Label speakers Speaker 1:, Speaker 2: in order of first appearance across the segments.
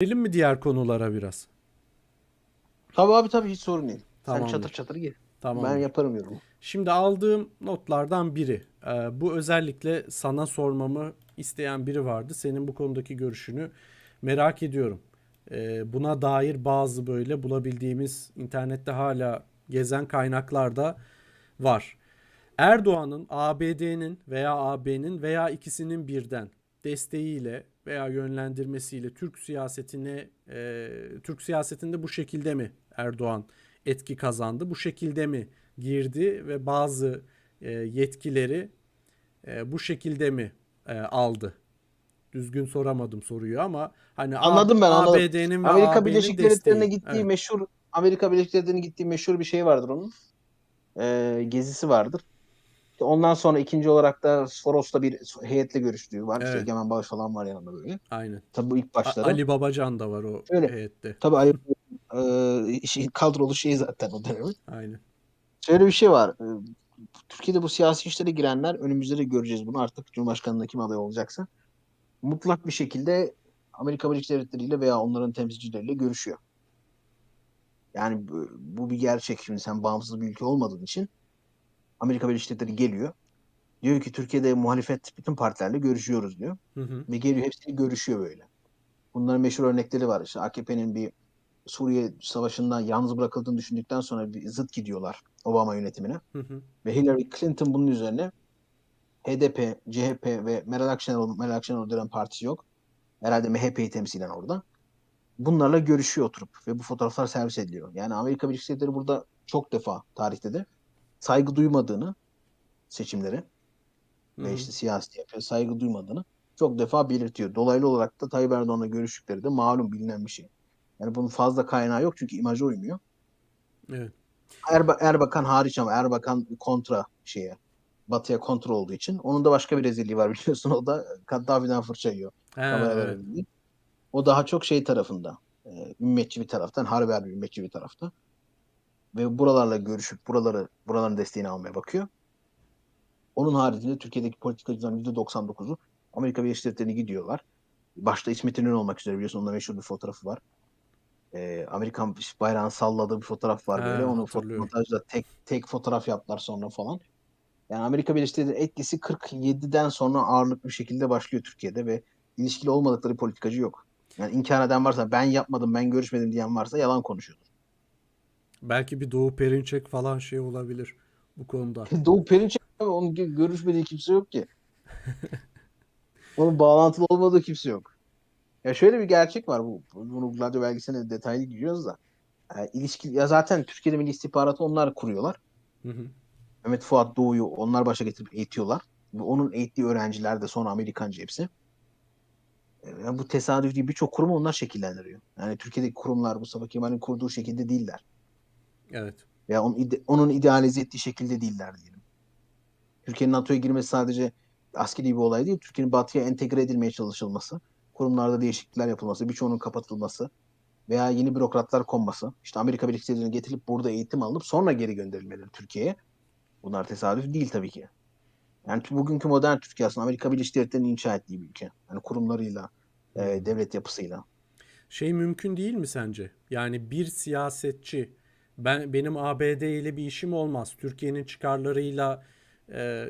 Speaker 1: Girelim mi diğer konulara biraz?
Speaker 2: Tabii abi tabii hiç sorun değil. Sen
Speaker 1: Tamamdır.
Speaker 2: çatır çatır gir.
Speaker 1: Tamam.
Speaker 2: Ben yaparım yorumu.
Speaker 1: Şimdi aldığım notlardan biri. Ee, bu özellikle sana sormamı isteyen biri vardı. Senin bu konudaki görüşünü merak ediyorum. Ee, buna dair bazı böyle bulabildiğimiz internette hala gezen kaynaklar da var. Erdoğan'ın ABD'nin veya AB'nin veya ikisinin birden desteğiyle veya yönlendirmesiyle Türk siyasetine e, Türk siyasetinde bu şekilde mi Erdoğan etki kazandı? Bu şekilde mi girdi ve bazı e, yetkileri e, bu şekilde mi e, aldı? Düzgün soramadım soruyu ama hani
Speaker 2: Anladım ben.
Speaker 1: ABD'nin ve
Speaker 2: Amerika Birleşik. Devletleri'ne gittiği
Speaker 1: Evet.
Speaker 2: meşhur Amerika Birleşik Devletleri'ne gittiği meşhur bir şey vardır onun. Ee, gezisi vardır. İşte ondan sonra ikinci olarak da Soros'ta bir heyetle görüştüğü var. İşte
Speaker 1: Evet.
Speaker 2: Egemen Bağış falan var yanında böyle.
Speaker 1: Aynen.
Speaker 2: Tabii bu ilk
Speaker 1: A-
Speaker 2: başları.
Speaker 1: Ali Babacan da var o
Speaker 2: Öyle.
Speaker 1: heyette.
Speaker 2: Tabii Ali e, şey, kadrolu şey zaten o dönemin.
Speaker 1: Aynen.
Speaker 2: Şöyle bir şey var. Ee, Türkiye'de bu siyasi işlere girenler önümüzde de göreceğiz bunu artık Cumhurbaşkanlığına kim aday olacaksa. Mutlak bir şekilde Amerika Birleşik Devletleri ile veya onların temsilcileriyle görüşüyor. Yani bu, bu bir gerçek. Şimdi sen bağımsız bir ülke olmadığın için Amerika Birleşik Devletleri geliyor. Diyor ki Türkiye'de muhalefet bütün partilerle görüşüyoruz diyor.
Speaker 1: Hı hı.
Speaker 2: Ve geliyor hepsini görüşüyor böyle. Bunların meşhur örnekleri var. İşte AKP'nin bir Suriye Savaşı'ndan yalnız bırakıldığını düşündükten sonra bir zıt gidiyorlar Obama yönetimine.
Speaker 1: Hı hı.
Speaker 2: Ve Hillary Clinton bunun üzerine HDP, CHP ve Meral Akşener, Meral Akşener dönem partisi yok. Herhalde MHP'yi temsilen orada. Bunlarla görüşüyor oturup ve bu fotoğraflar servis ediliyor. Yani Amerika Birleşik Devletleri burada çok defa tarihte de saygı duymadığını seçimlere
Speaker 1: Hı
Speaker 2: ve işte siyasi yapıya saygı duymadığını çok defa belirtiyor. Dolaylı olarak da Tayyip Erdoğan'la görüştükleri de malum bilinen bir şey. Yani bunun fazla kaynağı yok çünkü imaja uymuyor.
Speaker 1: Evet.
Speaker 2: Erba- Erbakan hariç ama Erbakan kontra şeye Batı'ya kontra olduğu için. Onun da başka bir rezilliği var biliyorsun. O da Kaddafi'den fırça yiyor.
Speaker 1: He, evet.
Speaker 2: O daha çok şey tarafında. E, ümmetçi bir taraftan. Harbi bir ümmetçi bir tarafta. Ve buralarla görüşüp buraları buraların desteğini almaya bakıyor. Onun haricinde Türkiye'deki politikacıların %99'u Amerika Birleşik Devletleri'ne gidiyorlar. Başta İsmet İnönü olmak üzere biliyorsun onda meşhur bir fotoğrafı var. Ee, Amerikan bayrağını salladığı bir fotoğraf var
Speaker 1: He,
Speaker 2: böyle. Onu fotoğrafla tek tek fotoğraf yaptılar sonra falan. Yani Amerika Birleşik Devletleri etkisi 47'den sonra ağırlıklı bir şekilde başlıyor Türkiye'de ve ilişkili olmadıkları politikacı yok. Yani inkar eden varsa ben yapmadım, ben görüşmedim diyen varsa yalan konuşuyordur.
Speaker 1: Belki bir Doğu Perinçek falan şey olabilir bu konuda.
Speaker 2: Doğu Perinçek abi onun gö- görüşmediği kimse yok ki. Onun bağlantılı olmadığı kimse yok. Ya şöyle bir gerçek var bu. Bunu Gladio belgeseline detaylı giriyoruz da. Yani ilişki ya zaten Türkiye'de Milli İstihbaratı onlar kuruyorlar.
Speaker 1: Hı hı.
Speaker 2: Mehmet Fuat Doğu'yu onlar başa getirip eğitiyorlar. Ve onun eğittiği öğrenciler de sonra Amerikancı hepsi. E, Yani bu tesadüf değil. Birçok kurumu onlar şekillendiriyor. Yani Türkiye'deki kurumlar Mustafa Kemal'in kurduğu şekilde değiller.
Speaker 1: Evet.
Speaker 2: Veya onun, ide- onun idealize ettiği şekilde değiller diyelim. Türkiye'nin NATO'ya girmesi sadece askeri bir olay değil. Türkiye'nin batıya entegre edilmeye çalışılması, kurumlarda değişiklikler yapılması, birçoğunun kapatılması veya yeni bürokratlar konması, işte Amerika Birleşik Devletleri'ne getirilip burada eğitim alınıp sonra geri gönderilmeleri Türkiye'ye. Bunlar tesadüf değil tabii ki. Yani bugünkü modern Türkiye aslında Amerika Birleşik Devletleri'nin inşa ettiği bir ülke. Yani kurumlarıyla, e, devlet yapısıyla.
Speaker 1: Şey mümkün değil mi sence? Yani bir siyasetçi ben benim ABD ile bir işim olmaz. Türkiye'nin çıkarlarıyla e,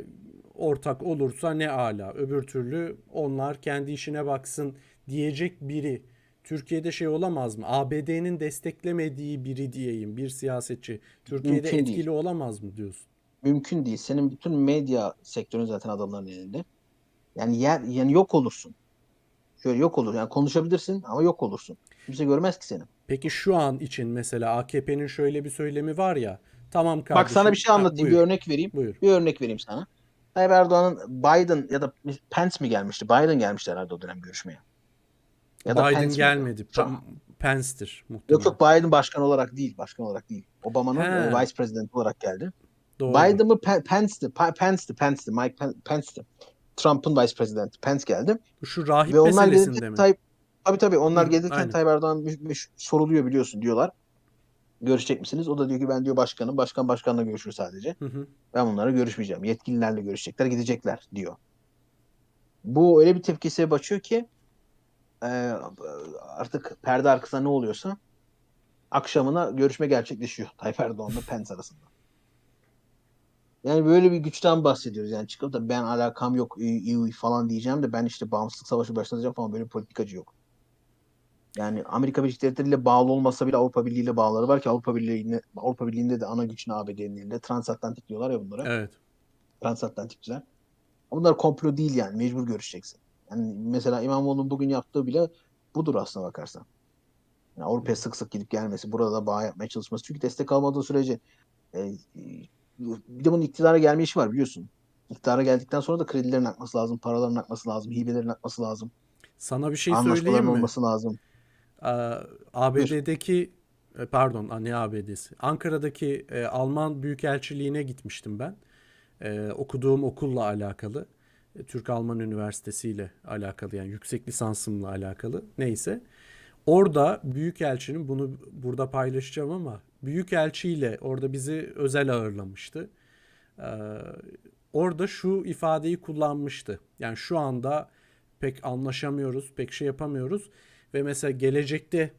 Speaker 1: ortak olursa ne ala. Öbür türlü onlar kendi işine baksın diyecek biri. Türkiye'de şey olamaz mı? ABD'nin desteklemediği biri diyeyim, bir siyasetçi. Türkiye'de
Speaker 2: Mümkün değil.
Speaker 1: etkili olamaz mı diyorsun?
Speaker 2: Mümkün değil. Senin bütün medya sektörün zaten adamların elinde. Yani yer yani yok olursun. Şöyle yok olur. Yani konuşabilirsin ama yok olursun. Kimse görmez ki seni.
Speaker 1: Peki şu an için mesela AKP'nin şöyle bir söylemi var ya. Tamam kardeşim.
Speaker 2: Bak sana bir şey
Speaker 1: Ha,
Speaker 2: anlatayım.
Speaker 1: buyur,
Speaker 2: Bir örnek vereyim.
Speaker 1: buyur.
Speaker 2: Bir örnek vereyim sana. Tayyip Erdoğan'ın Biden ya da Pence mi gelmişti? Biden gelmişti herhalde o dönem görüşmeye. Ya da
Speaker 1: Biden
Speaker 2: Pence
Speaker 1: gelmedi. Pe- Pence'tir
Speaker 2: Yok
Speaker 1: muhtemelen.
Speaker 2: yok Biden başkan olarak değil. Başkan olarak değil. Obama'nın e, vice president olarak geldi.
Speaker 1: Doğru.
Speaker 2: Biden mı Pe- Pence'ti? Pa- Pence'ti. Pence'ti. Mike Pen- Pence'ti. Trump'ın vice president. Pence geldi.
Speaker 1: Şu rahip
Speaker 2: Ve
Speaker 1: meselesinde mi?
Speaker 2: Tayyip tabii tabii onlar
Speaker 1: Hı,
Speaker 2: gelirken
Speaker 1: aynen.
Speaker 2: Tayyip Erdoğan soruluyor biliyorsun diyorlar. Görüşecek misiniz? O da diyor ki ben diyor başkanım. Başkan başkanla görüşür sadece.
Speaker 1: Hı hı.
Speaker 2: Ben bunlara görüşmeyeceğim. Yetkililerle görüşecekler, gidecekler diyor. Bu öyle bir tepkiye sebep açıyor ki e, artık perde arkasında ne oluyorsa akşamına görüşme gerçekleşiyor Tayyip Erdoğan'la Pence arasında. Yani böyle bir güçten bahsediyoruz. Yani çıkıp da ben alakam yok iyi, iyi falan diyeceğim de ben işte bağımsızlık savaşı başlatacağım falan böyle politikacı yok. Yani Amerika Birleşik Devletleri ile bağlı olmasa bile Avrupa Birliği ile bağları var ki Avrupa Birliği'ne Avrupa Birliği'nde de ana güç ne ABD'nin elinde. Transatlantik diyorlar ya bunlara.
Speaker 1: Evet.
Speaker 2: Transatlantikçiler. Bunlar komplo değil yani. Mecbur görüşeceksin. Yani mesela İmamoğlu'nun bugün yaptığı bile budur aslına bakarsan. Yani Avrupa'ya sık sık gidip gelmesi, burada da bağ yapmaya çalışması. Çünkü destek almadığı sürece e, bir de bunun iktidara gelme işi var biliyorsun. İktidara geldikten sonra da kredilerin akması lazım, paraların akması lazım, hibelerin akması lazım,
Speaker 1: Sana bir şey söyleyeyim mi?
Speaker 2: olması lazım.
Speaker 1: ABD'deki e, pardon ne ABD'si Ankara'daki e, Alman Büyükelçiliğine gitmiştim ben. E, okuduğum okulla alakalı. E, Türk-Alman Üniversitesi ile alakalı yani yüksek lisansımla alakalı. Neyse. Orada Büyükelçinin bunu burada paylaşacağım ama Büyükelçiyle orada bizi özel ağırlamıştı. Ee, orada şu ifadeyi kullanmıştı. Yani şu anda pek anlaşamıyoruz, pek şey yapamıyoruz ve mesela gelecekte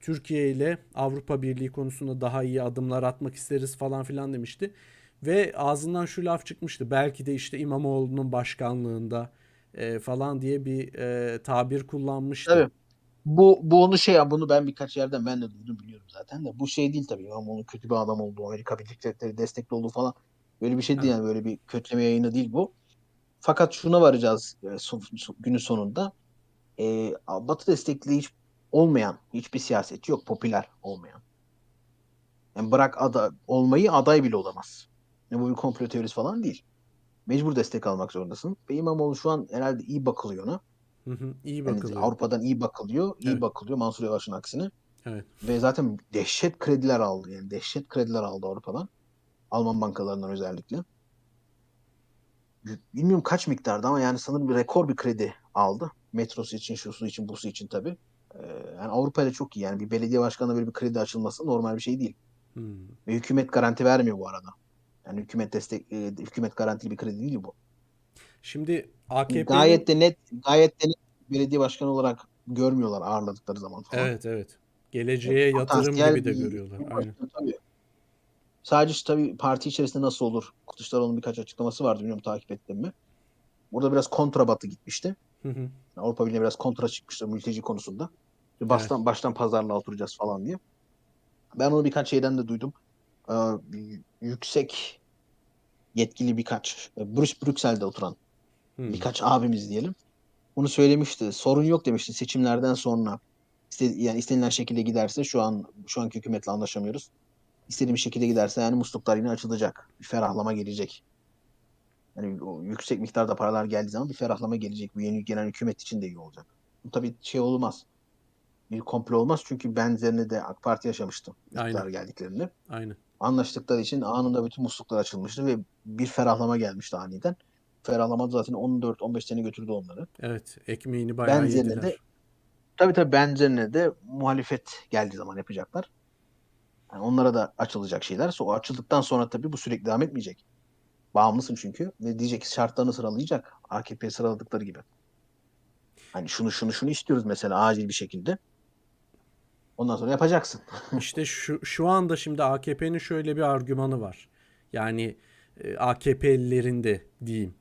Speaker 1: Türkiye ile Avrupa Birliği konusunda daha iyi adımlar atmak isteriz falan filan demişti. Ve ağzından şu laf çıkmıştı. Belki de işte İmamoğlu'nun başkanlığında e, falan diye bir e, tabir kullanmıştı.
Speaker 2: Tabii. Bu, bu onu şey ya bunu ben birkaç yerden ben de duydum biliyorum zaten de. Bu şey değil tabii. İmamoğlu kötü bir adam olduğu, Amerika Birleşik Devletleri destekli olduğu falan. Böyle bir şey değil yani böyle bir kötüleme yayını değil bu. Fakat şuna varacağız e, son, son- günün sonunda. E, Batı destekli hiç olmayan hiçbir siyasetçi yok popüler olmayan. Yani bırak ada, olmayı aday bile olamaz. Yani bu bir komplo teorisi falan değil. Mecbur destek almak zorundasın. Ve İmamoğlu şu an herhalde iyi bakılıyor ona.
Speaker 1: Hı hı, iyi
Speaker 2: Yani
Speaker 1: bakılıyor.
Speaker 2: Avrupa'dan iyi bakılıyor. iyi
Speaker 1: Evet.
Speaker 2: bakılıyor Mansur Yavaş'ın aksine.
Speaker 1: Evet.
Speaker 2: Ve zaten dehşet krediler aldı. Yani dehşet krediler aldı Avrupa'dan. Alman bankalarından özellikle. Bilmiyorum kaç miktarda ama yani sanırım bir rekor bir kredi aldı. Metrosu için, şusu için, busu için tabii. Ee, yani Avrupa'da çok iyi. Yani bir belediye başkanına böyle bir kredi açılması normal bir şey değil.
Speaker 1: Hmm.
Speaker 2: Ve hükümet garanti vermiyor bu arada. Yani hükümet destek, e, hükümet garantili bir kredi değil bu.
Speaker 1: Şimdi AKP'nin
Speaker 2: Gayet de net, gayet de net belediye başkanı olarak görmüyorlar ağırladıkları zaman falan.
Speaker 1: Evet evet. Geleceğe yatırım
Speaker 2: Potansiyel
Speaker 1: gibi de görüyorlar. Aynen.
Speaker 2: Tabii. Sadece tabii parti içerisinde nasıl olur? Kılıçdaroğlu'nun birkaç açıklaması vardı. Bilmiyorum takip ettin mi? Burada biraz kontrabatı gitmişti.
Speaker 1: Hı hı.
Speaker 2: Avrupa Birliği'ne biraz kontra çıkmıştı mülteci konusunda. Baştan, baştan pazarlığa oturacağız falan diye. Ben onu birkaç şeyden de duydum. Ee, yüksek yetkili birkaç, e, Brüs Brüksel'de oturan
Speaker 1: Hı.
Speaker 2: birkaç abimiz diyelim. Bunu söylemişti. Sorun yok demişti seçimlerden sonra. İste, yani istenilen şekilde giderse şu an şu anki hükümetle anlaşamıyoruz. İstediğim şekilde giderse yani musluklar yine açılacak. Bir ferahlama gelecek. Yani o yüksek miktarda paralar geldiği zaman bir ferahlama gelecek. Bu yeni gelen hükümet için de iyi olacak. Bu tabii şey olmaz. Bir komplo olmaz çünkü benzerini de AK Parti yaşamıştı. İktidara
Speaker 1: Aynen.
Speaker 2: geldiklerinde.
Speaker 1: Aynen.
Speaker 2: Anlaştıkları için anında bütün musluklar açılmıştı ve bir ferahlama gelmişti aniden. Ferahlama zaten 14-15 sene götürdü onları.
Speaker 1: Evet. Ekmeğini bayağı
Speaker 2: Benzerine
Speaker 1: yediler.
Speaker 2: de tabii tabii benzerine de muhalefet geldiği zaman yapacaklar. Yani onlara da açılacak şeyler. O açıldıktan sonra tabii bu sürekli devam etmeyecek. Bağımlısın çünkü. Ve diyecek ki şartlarını sıralayacak. AKP'ye sıraladıkları gibi. Hani şunu şunu şunu istiyoruz mesela acil bir şekilde. Ondan sonra yapacaksın.
Speaker 1: İşte şu şu anda şimdi AKP'nin şöyle bir argümanı var. Yani e, AKP'lilerin de diyeyim.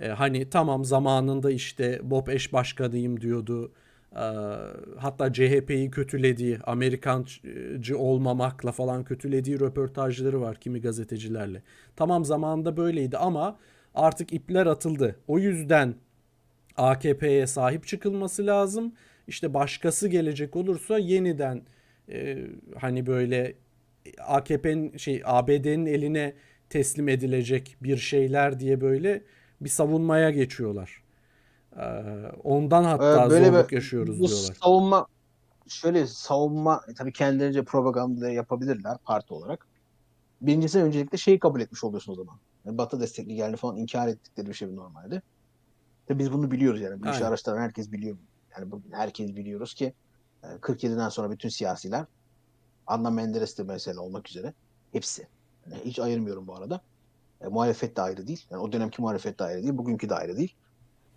Speaker 1: E, hani tamam zamanında işte Bob eş başkanıyım diyordu. E, hatta CHP'yi kötülediği, Amerikancı olmamakla falan kötülediği röportajları var kimi gazetecilerle. Tamam zamanında böyleydi ama artık ipler atıldı. O yüzden AKP'ye sahip çıkılması lazım. İşte başkası gelecek olursa yeniden e, hani böyle AKP'nin şey ABD'nin eline teslim edilecek bir şeyler diye böyle bir savunmaya geçiyorlar. Ee, ondan hatta
Speaker 2: Ee, böyle
Speaker 1: zorluk yaşıyoruz
Speaker 2: Bu
Speaker 1: diyorlar.
Speaker 2: savunma şöyle savunma e, tabii kendilerince propaganda da yapabilirler parti olarak. Birincisi öncelikle şeyi kabul etmiş oluyorsun o zaman. Yani Batı destekli geldi falan inkar ettikleri bir şey normalde. Tabii biz bunu biliyoruz yani. Bu işi araştıran herkes biliyor. Yani bugün herkes biliyoruz ki e, 47'den sonra bütün siyasiler Adnan Menderes de mesela olmak üzere hepsi. Yani hiç ayırmıyorum bu arada. E, muhalefet de ayrı değil. Yani o dönemki muhalefet de ayrı değil. Bugünkü de ayrı değil.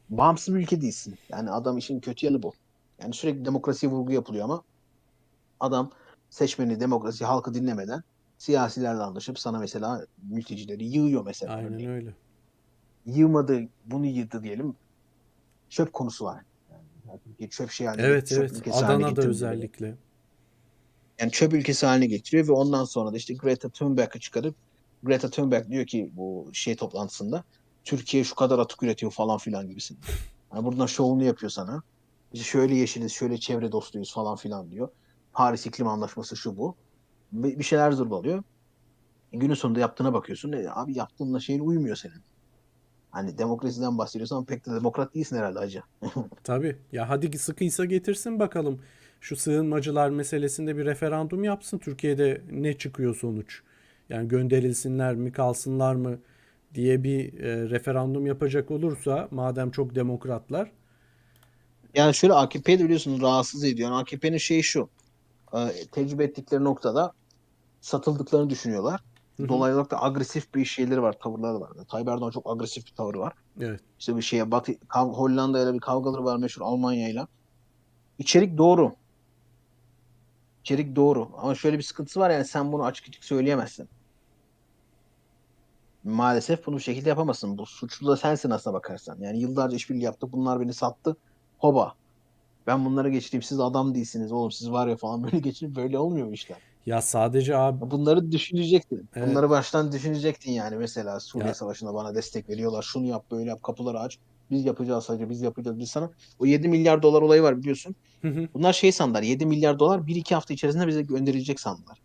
Speaker 2: Bağımsız bir ülke değilsin. Yani adam işin kötü yanı bu. Yani sürekli demokrasiye vurgu yapılıyor ama adam seçmeni, demokrasi, halkı dinlemeden siyasilerle anlaşıp sana mesela mültecileri yığıyor mesela.
Speaker 1: Aynen
Speaker 2: örneğin.
Speaker 1: öyle.
Speaker 2: Yığmadı, bunu yığdı diyelim. Çöp konusu var. Yani Türkiye çöp şey haline
Speaker 1: Evet
Speaker 2: çöp
Speaker 1: evet. Adana'da özellikle.
Speaker 2: Yani çöp ülkesi haline getiriyor ve ondan sonra da işte Greta Thunberg'ı çıkarıp Greta Thunberg diyor ki bu şey toplantısında Türkiye şu kadar atık üretiyor falan filan gibisin. Yani buradan şovunu yapıyor sana. Biz şöyle yeşiliz, şöyle çevre dostuyuz falan filan diyor. Paris İklim Anlaşması şu bu. Bir şeyler zırvalıyor. Günün sonunda yaptığına bakıyorsun. E, abi yaptığınla şeyin uymuyor senin. Hani demokrasiden bahsediyorsan pek de demokrat değilsin herhalde hacı.
Speaker 1: Tabii. Ya hadi sıkıysa getirsin bakalım. Şu sığınmacılar meselesinde bir referandum yapsın. Türkiye'de ne çıkıyor sonuç? Yani gönderilsinler mi, kalsınlar mı diye bir e, referandum yapacak olursa madem çok demokratlar
Speaker 2: Yani şöyle AKP'yi de biliyorsunuz rahatsız ediyor. Yani AKP'nin şeyi şu. e, Tecrübe ettikleri noktada satıldıklarını düşünüyorlar.
Speaker 1: Hı hı.
Speaker 2: Dolaylı olarak da agresif bir şeyleri var, tavırları var. Tayyip Erdoğan çok agresif bir tavırı var.
Speaker 1: evet.
Speaker 2: İşte bir şeye Batı, Hollanda ile bir kavgaları var meşhur Almanya ile. İçerik doğru. İçerik doğru. Ama şöyle bir sıkıntısı var yani sen bunu açık açık söyleyemezsin. Maalesef bunu bu şekilde yapamazsın. Bu suçlu da sensin aslına bakarsan. Yani yıllarca işbirliği yaptık. Bunlar beni sattı. Hoba. Ben bunları geçireyim. Siz adam değilsiniz oğlum. Siz var ya falan böyle geçirip böyle olmuyor bu işler.
Speaker 1: Ya sadece abi
Speaker 2: Bunları düşünecektin.
Speaker 1: Evet.
Speaker 2: Bunları baştan düşünecektin yani. Mesela Suriye
Speaker 1: Ya.
Speaker 2: Savaşı'nda bana destek veriyorlar. Şunu yap, böyle yap, kapıları aç. Biz yapacağız sadece, biz yapacağız. Biz sana o 7 milyar dolar olayı var biliyorsun.
Speaker 1: Hı hı.
Speaker 2: Bunlar şey sandılar. 7 milyar dolar 1-2 hafta içerisinde bize gönderilecek sandılar.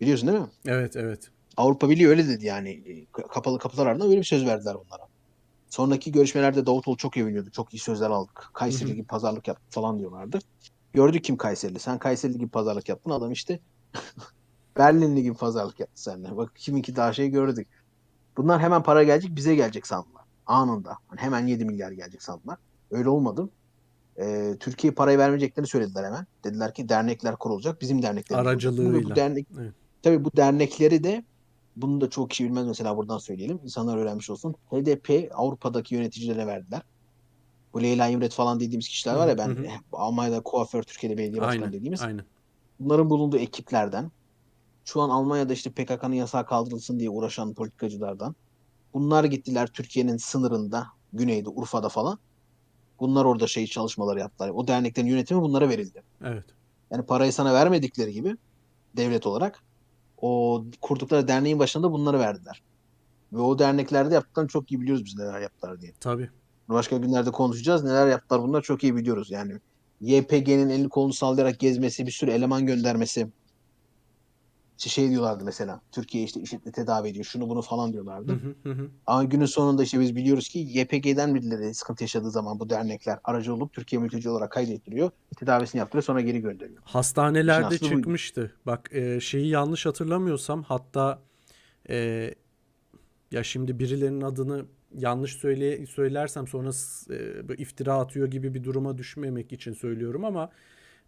Speaker 2: Biliyorsun değil mi?
Speaker 1: evet evet.
Speaker 2: Avrupa Birliği öyle dedi yani. E, Kapalı kapılar ardında öyle bir söz verdiler onlara. Sonraki görüşmelerde Davutoğlu çok övünüyordu. Çok iyi sözler aldık. Kayseri gibi pazarlık yaptık falan diyorlardı. Gördük kim Kayserili. Sen Kayserili gibi pazarlık yaptın. Adam işte Berlinli gibi pazarlık yaptı seninle. Bak kiminki daha şey gördük. Bunlar hemen para gelecek bize gelecek sandılar. Anında. Hani hemen 7 milyar gelecek sandılar. Öyle olmadı. Ee, Türkiye parayı vermeyeceklerini söylediler hemen. Dediler ki dernekler kurulacak. Bizim derneklerimiz
Speaker 1: Aracılığıyla.
Speaker 2: Bu dernek,
Speaker 1: Evet.
Speaker 2: Tabii bu dernekleri de bunu da çok kişi bilmez mesela buradan söyleyelim. İnsanlar öğrenmiş olsun. HDP Avrupa'daki yöneticilerine verdiler. Bu Leyla İmret falan dediğimiz kişiler var ya ben
Speaker 1: Hı hı.
Speaker 2: Almanya'da kuaför, Türkiye'de belediye başkanı
Speaker 1: Aynen.
Speaker 2: dediğimiz.
Speaker 1: Aynen.
Speaker 2: Bunların bulunduğu ekiplerden. Şu an Almanya'da işte PKK'nın yasağı kaldırılsın diye uğraşan politikacılardan. Bunlar gittiler Türkiye'nin sınırında, güneyde, Urfa'da falan. Bunlar orada şey çalışmaları yaptılar. O derneklerin yönetimi bunlara verildi.
Speaker 1: Evet.
Speaker 2: Yani parayı sana vermedikleri gibi devlet olarak o kurdukları derneğin başında da bunları verdiler. Ve o derneklerde yaptıklarını çok iyi biliyoruz biz neler yaptılar diye.
Speaker 1: Tabii.
Speaker 2: Başka günlerde konuşacağız. Neler yaptılar bunlar çok iyi biliyoruz. Yani YPG'nin elini kolunu sallayarak gezmesi, bir sürü eleman göndermesi. İşte şey diyorlardı mesela. Türkiye işte IŞİD'le tedavi ediyor. Şunu bunu falan diyorlardı.
Speaker 1: Hı hı hı hı.
Speaker 2: Ama günün sonunda işte biz biliyoruz ki YPG'den birileri sıkıntı yaşadığı zaman bu dernekler aracı olup Türkiye mülteci olarak kaydettiriyor. Tedavisini yaptırıyor sonra geri gönderiyor.
Speaker 1: Hastanelerde
Speaker 2: aslı buydu.
Speaker 1: çıkmıştı. Bak e, şeyi yanlış hatırlamıyorsam hatta e, ya şimdi birilerinin adını yanlış söyle söylersem sonra e, iftira atıyor gibi bir duruma düşmemek için söylüyorum ama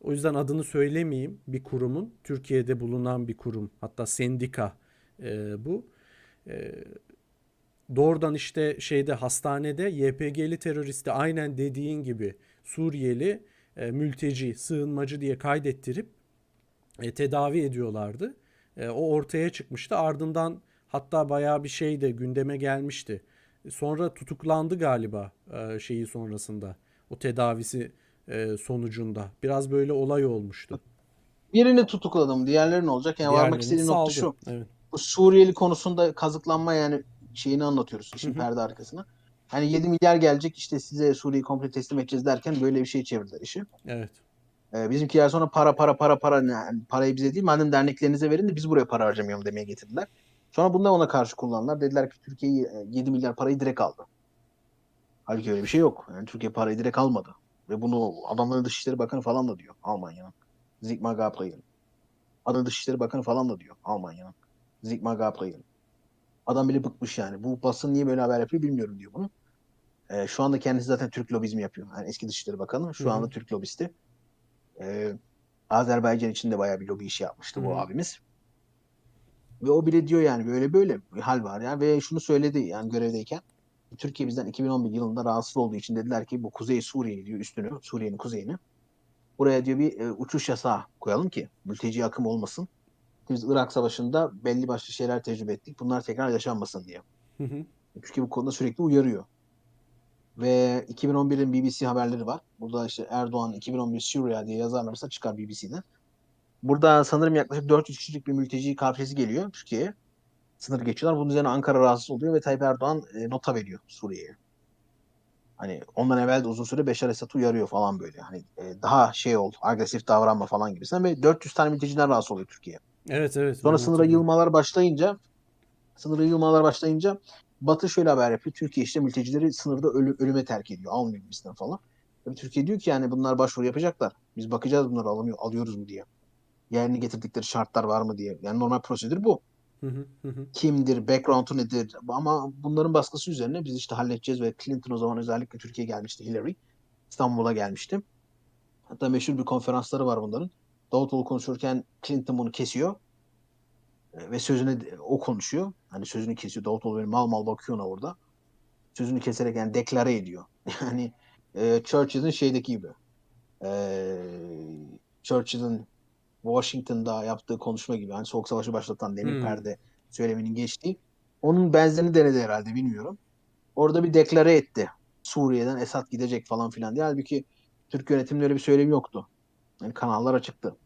Speaker 1: o yüzden adını söylemeyeyim bir kurumun Türkiye'de bulunan bir kurum hatta sendika e, bu. E, doğrudan işte şeyde hastanede YPG'li teröristi aynen dediğin gibi Suriyeli e, mülteci, sığınmacı diye kaydettirip e, tedavi ediyorlardı. E, o ortaya çıkmıştı. Ardından hatta bayağı bir şey de gündeme gelmişti. Sonra tutuklandı galiba e, şeyi sonrasında. O tedavisi e, sonucunda. Biraz böyle olay olmuştu.
Speaker 2: Birini tutukladım. Diğerleri ne olacak? Yani varmak istediğim nokta
Speaker 1: saldı.
Speaker 2: şu.
Speaker 1: Evet.
Speaker 2: Bu Suriyeli konusunda kazıklanma yani şeyini anlatıyoruz işin perde arkasına. Hani 7 milyar gelecek işte size Suriye'yi komple teslim edeceğiz derken böyle bir şey çevirdiler işi.
Speaker 1: Evet.
Speaker 2: Ee, bizimkiler sonra para para para para yani parayı bize değil madem derneklerinize verin de biz buraya para harcamayalım demeye getirdiler. Sonra bunlar ona karşı kullandılar. Dediler ki Türkiye 7 milyar parayı direkt aldı. Halbuki öyle bir şey yok. Yani Türkiye parayı direkt almadı. Ve bunu adamların Dışişleri Bakanı falan da diyor Almanya'nın. Sigmar Gabriel. Adamın Dışişleri Bakanı falan da diyor Almanya'nın. Sigmar Gabriel. Adam bile bıkmış yani. Bu basın niye böyle haber yapıyor bilmiyorum diyor bunu. Ee, şu anda kendisi zaten Türk lobizmi yapıyor. Yani eski Dışişleri Bakanı şu
Speaker 1: Hı hı.
Speaker 2: anda Türk lobisti. Ee, Azerbaycan için de bayağı bir lobi işi yapmıştı
Speaker 1: Hı
Speaker 2: bu abimiz. Ve o bile diyor yani böyle böyle bir hal var ya ve şunu söyledi yani görevdeyken Türkiye bizden 2011 yılında rahatsız olduğu için dediler ki bu Kuzey Suriye diyor üstünü, Suriye'nin kuzeyini. Buraya diyor bir e, uçuş yasağı koyalım ki mülteci akım olmasın. Biz Irak Savaşı'nda belli başlı şeyler tecrübe ettik. Bunlar tekrar yaşanmasın diye.
Speaker 1: Hı hı.
Speaker 2: Türkiye bu konuda sürekli uyarıyor. Ve 2011'in BBC haberleri var. Burada işte Erdoğan 2011 Suriye diye yazarlarsa çıkar BBC'de. Burada sanırım yaklaşık 400 kişilik bir mülteci kafilesi geliyor Türkiye'ye. Sınır geçiyorlar. Bunun üzerine Ankara rahatsız oluyor ve Tayyip Erdoğan e, nota veriyor Suriye'ye. Hani ondan evvel de uzun süre Beşar Esad'ı uyarıyor falan böyle. Hani e, daha şey ol, agresif davranma falan gibisinden ve 400 tane mülteciden rahatsız oluyor Türkiye.
Speaker 1: Evet evet.
Speaker 2: Sonra sınıra yığılmalar başlayınca sınıra yığılmalar başlayınca Batı şöyle haber yapıyor. Türkiye işte mültecileri sınırda ölü- ölüme terk ediyor. Almıyor gibisinden falan. Tabii Türkiye diyor ki yani bunlar başvuru yapacaklar. Biz bakacağız bunları alamıyor, alıyoruz mu diye. Yerini getirdikleri şartlar var mı diye. Yani normal prosedür bu. Kimdir, background'u nedir? Ama bunların baskısı üzerine biz işte halledeceğiz ve Clinton o zaman özellikle Türkiye'ye gelmişti Hillary. İstanbul'a gelmişti. Hatta meşhur bir konferansları var bunların. Davutoğlu konuşurken Clinton bunu kesiyor. E, Ve sözüne o konuşuyor. Hani sözünü kesiyor. Davutoğlu böyle mal mal bakıyor ona orada. Sözünü keserek yani deklare ediyor. Yani e, Churchill'in şeydeki gibi. E, Churchill'in Washington'da yaptığı konuşma gibi. Hani Soğuk Savaşı başlatan demir
Speaker 1: Hmm.
Speaker 2: perde söyleminin geçtiği. Onun benzerini denedi herhalde bilmiyorum. Orada bir deklare etti. Suriye'den Esad gidecek falan filan diye. Halbuki Türk yönetiminde öyle bir söylemi yoktu. Yani kanallar açıktı.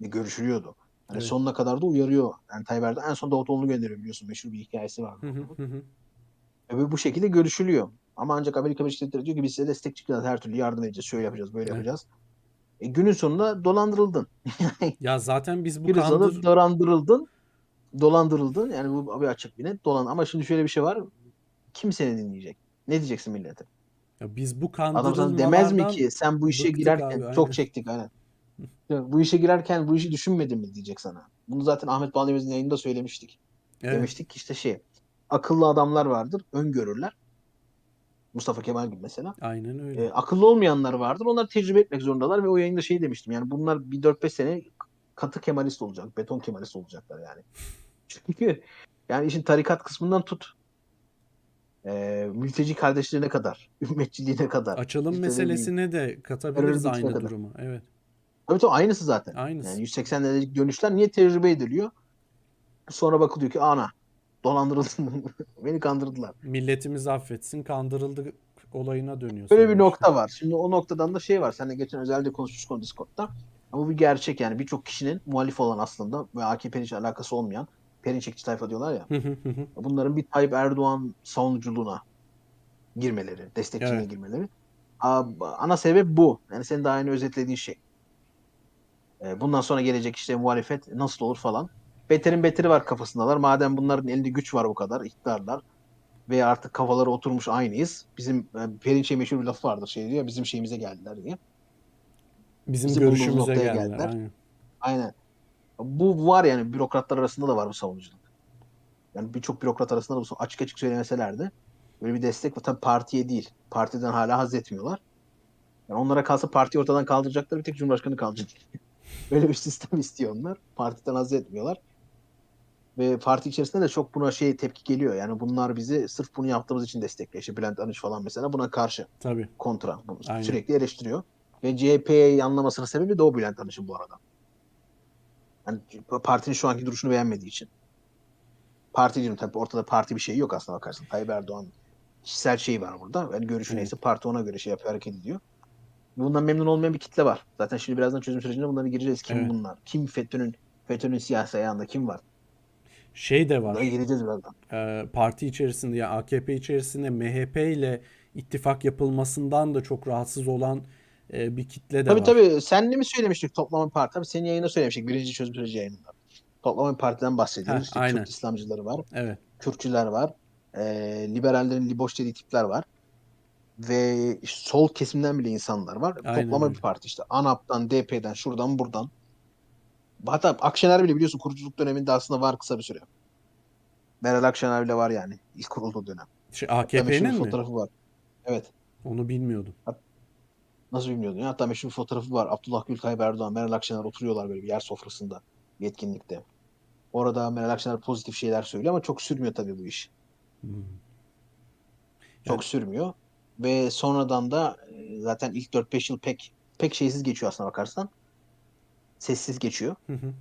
Speaker 2: Bir görüşülüyordu. Hani
Speaker 1: Evet.
Speaker 2: sonuna kadar da uyarıyor. Yani Tayyip Erdoğan en son Davutoğlu'nu gönderiyor biliyorsun. Meşhur bir hikayesi var. Ve bu şekilde görüşülüyor. Ama ancak Amerika Birleşik Devletleri diyor ki biz size destek çıkacağız. Her türlü yardım edeceğiz. Şöyle yapacağız, böyle
Speaker 1: Evet.
Speaker 2: yapacağız. E, günün sonunda dolandırıldın.
Speaker 1: Ya zaten biz bu
Speaker 2: günün
Speaker 1: kandır
Speaker 2: dolandırıldın. Dolandırıldın. Yani bu bir açık bir net dolan. Ama şimdi şöyle bir şey var. Kim seni dinleyecek? Ne diyeceksin millete?
Speaker 1: ya biz bu
Speaker 2: Adam sana demez mi
Speaker 1: kandırılmalardan
Speaker 2: ki sen bu işe girerken
Speaker 1: abi, aynen.
Speaker 2: çok çektik aynen. Bu işe girerken bu işi düşünmedin mi diyecek sana. Bunu zaten Ahmet Bağlaymaz'ın yayında söylemiştik.
Speaker 1: evet.
Speaker 2: Demiştik ki işte şey akıllı adamlar vardır, öngörürler. Mustafa Kemal gibi mesela.
Speaker 1: Aynen öyle.
Speaker 2: E, akıllı olmayanlar vardır. Onlar tecrübe etmek zorundalar ve o yayında şey demiştim. Yani bunlar bir 4-5 sene katı Kemalist olacak, beton Kemalist olacaklar yani. Çünkü yani işin tarikat kısmından tut. E, mülteci kardeşliğine kadar, ümmetçiliğine kadar.
Speaker 1: Açılım
Speaker 2: işte
Speaker 1: meselesine de katabiliriz aynı
Speaker 2: kadar.
Speaker 1: durumu. Evet.
Speaker 2: Tabii tabii aynısı zaten.
Speaker 1: Aynısı.
Speaker 2: Yani 180 derecelik dönüşler niye tecrübe ediliyor? Sonra bakılıyor ki ana dolandırıldım. Beni kandırdılar.
Speaker 1: Milletimiz affetsin, kandırıldı olayına dönüyor.
Speaker 2: Böyle bir nokta var. Şimdi o noktadan da şey var. Seninle geçen özelde konuşmuştuk o Discord'da. Ama bu bir gerçek yani. Birçok kişinin muhalif olan aslında ve AKP'nin hiç alakası olmayan Perinçekçi tayfa diyorlar ya. Bunların bir Tayyip Erdoğan savunuculuğuna girmeleri, destekçiliğine
Speaker 1: Evet.
Speaker 2: girmeleri. Ana sebep bu. Yani senin daha yeni özetlediğin şey. E, Bundan sonra gelecek işte muhalefet nasıl olur falan. Beterin beteri var kafasındalar. Madem bunların elinde güç var bu kadar, iktidarlar ve artık kafaları oturmuş aynıyız. Bizim e, Perinçek meşhur bir lafı vardır şey diyor. Bizim şeyimize geldiler diye.
Speaker 1: Bizim
Speaker 2: Bizim
Speaker 1: görüşümüze geldiler.
Speaker 2: geldiler.
Speaker 1: Aynen.
Speaker 2: Aynen. Bu var yani bürokratlar arasında da var bu savunuculuk. Yani birçok bürokrat arasında da bu açık açık söylemeseler de böyle bir destek var. Tabii partiye değil. Partiden hala haz etmiyorlar. Yani onlara kalsa partiyi ortadan kaldıracaklar bir tek Cumhurbaşkanı kalacak. Böyle bir sistem istiyor onlar. Partiden haz etmiyorlar. Ve parti içerisinde de çok buna şey tepki geliyor. Yani bunlar bizi sırf bunu yaptığımız için destekliyor. İşte Bülent Arınç falan mesela buna karşı
Speaker 1: Tabii.
Speaker 2: kontra. Bunu
Speaker 1: Aynen.
Speaker 2: sürekli eleştiriyor. Ve CHP'ye yanlamasının sebebi de o Bülent Arınç'ın bu arada. Yani partinin şu anki duruşunu beğenmediği için. Parti diyorum tabii ortada parti bir şey yok aslında bakarsın. Tayyip Erdoğan kişisel şey var burada. Yani görüşü neyse parti ona göre şey yapıyor, hareket ediyor. Bundan memnun olmayan bir kitle var. Zaten şimdi birazdan çözüm sürecine bunlara gireceğiz. Kim
Speaker 1: Evet.
Speaker 2: bunlar? Kim FETÖ'nün FETÖ'nün siyasi ayağında kim var?
Speaker 1: Şey de var.
Speaker 2: Bunlara gireceğiz birazdan.
Speaker 1: e, parti içerisinde ya AKP içerisinde MHP ile ittifak yapılmasından da çok rahatsız olan e, bir kitle de
Speaker 2: Tabii
Speaker 1: var.
Speaker 2: tabii. Senle mi söylemiştik toplama parti? Tabii senin yayında söylemiştik. Birinci çözüm süreci yayınında. Toplama partiden bahsediyoruz.
Speaker 1: Heh,
Speaker 2: İşte
Speaker 1: aynen.
Speaker 2: Kürt İslamcıları var.
Speaker 1: Evet.
Speaker 2: Kürtçüler var. E, liberallerin liboş dediği tipler var. Ve sol kesimden bile insanlar var.
Speaker 1: Aynen
Speaker 2: Toplama
Speaker 1: öyle.
Speaker 2: bir parti işte. ANAP'tan, DP'den, şuradan, buradan. Hatta Akşener bile biliyorsun kuruculuk döneminde aslında var kısa bir süre. Meral Akşener bile var yani ilk kurulduğu dönem.
Speaker 1: Şey, AKP'nin mi?
Speaker 2: fotoğrafı var. Evet.
Speaker 1: Onu bilmiyordum.
Speaker 2: Nasıl bilmiyordun ya? Hatta meşhur bir fotoğrafı var. Abdullah Gül, Tayyip Erdoğan, Meral Akşener oturuyorlar böyle bir yer sofrasında. Bir etkinlikte. Orada Meral Akşener pozitif şeyler söylüyor ama çok sürmüyor tabii bu iş.
Speaker 1: Hmm.
Speaker 2: Çok
Speaker 1: Yani-
Speaker 2: sürmüyor. Ve sonradan da e, zaten ilk 4-5 yıl pek pek şeysiz geçiyor aslına bakarsan. Sessiz geçiyor.
Speaker 1: Hı hı.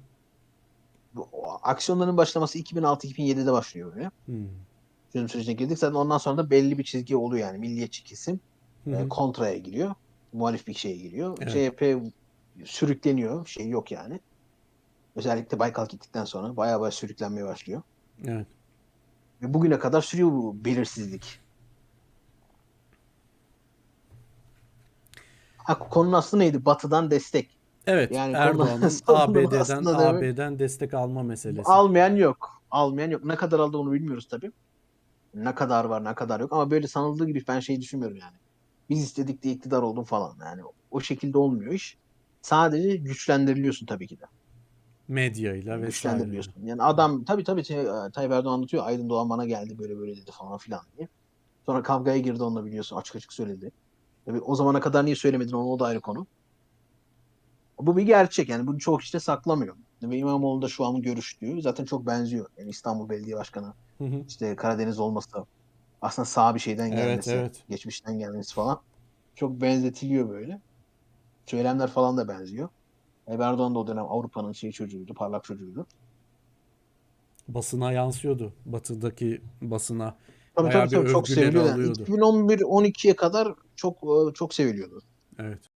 Speaker 2: Bu, o aksiyonların başlaması 2006-2007'de başlıyor böyle.
Speaker 1: Hmm.
Speaker 2: Çözüm sürecine girdik. Zaten ondan sonra da belli bir çizgi oluyor yani. Milliyetçi kesim
Speaker 1: Hı
Speaker 2: e,
Speaker 1: hı.
Speaker 2: kontraya giriyor. Muhalif bir şeye giriyor.
Speaker 1: Evet.
Speaker 2: CHP sürükleniyor. Şey yok yani. Özellikle Baykal gittikten sonra bayağı bayağı sürüklenmeye başlıyor.
Speaker 1: Evet.
Speaker 2: Ve bugüne kadar sürüyor bu belirsizlik. Ha, konunun aslı neydi? Batı'dan destek.
Speaker 1: Evet,
Speaker 2: Yani
Speaker 1: Erdoğan'ın
Speaker 2: sorunun
Speaker 1: ABD'den
Speaker 2: aslında demek-
Speaker 1: AB'den destek alma meselesi.
Speaker 2: Almayan yok. Almayan yok. Ne kadar aldı onu bilmiyoruz tabii. Ne kadar var ne kadar yok. Ama böyle sanıldığı gibi ben şey düşünmüyorum yani. Biz istedik diye iktidar oldum falan. Yani o şekilde olmuyor iş. Sadece güçlendiriliyorsun tabii ki de.
Speaker 1: Medyayla vesaire.
Speaker 2: güçlendiriliyorsun. Yani adam tabii tabii şey, e, Tayyip Erdoğan anlatıyor. Aydın Doğan bana geldi böyle böyle dedi falan filan diye. Sonra kavgaya girdi onunla biliyorsun. Açık açık söyledi. Tabii o zamana kadar niye söylemedin onu o da ayrı konu. Bu bir gerçek yani bunu çok işte saklamıyor. Ve İmamoğlu da şu an görüştüğü zaten çok benziyor. Yani İstanbul Belediye Başkanı
Speaker 1: Hı hı.
Speaker 2: işte Karadeniz olması aslında sağ bir şeyden
Speaker 1: Evet,
Speaker 2: gelmesi,
Speaker 1: evet.
Speaker 2: geçmişten gelmesi falan çok benzetiliyor böyle. Söylemler falan da benziyor. Erdoğan da o dönem Avrupa'nın şey çocuğuydu, parlak çocuğuydu.
Speaker 1: Basına yansıyordu. Batı'daki basına.
Speaker 2: Tabii
Speaker 1: Bayağı
Speaker 2: tabii, tabii çok
Speaker 1: övgüleri
Speaker 2: seviliyor. Yani
Speaker 1: alıyordu.
Speaker 2: 2011-12'ye kadar çok e, çok seviliyordu.
Speaker 1: Evet.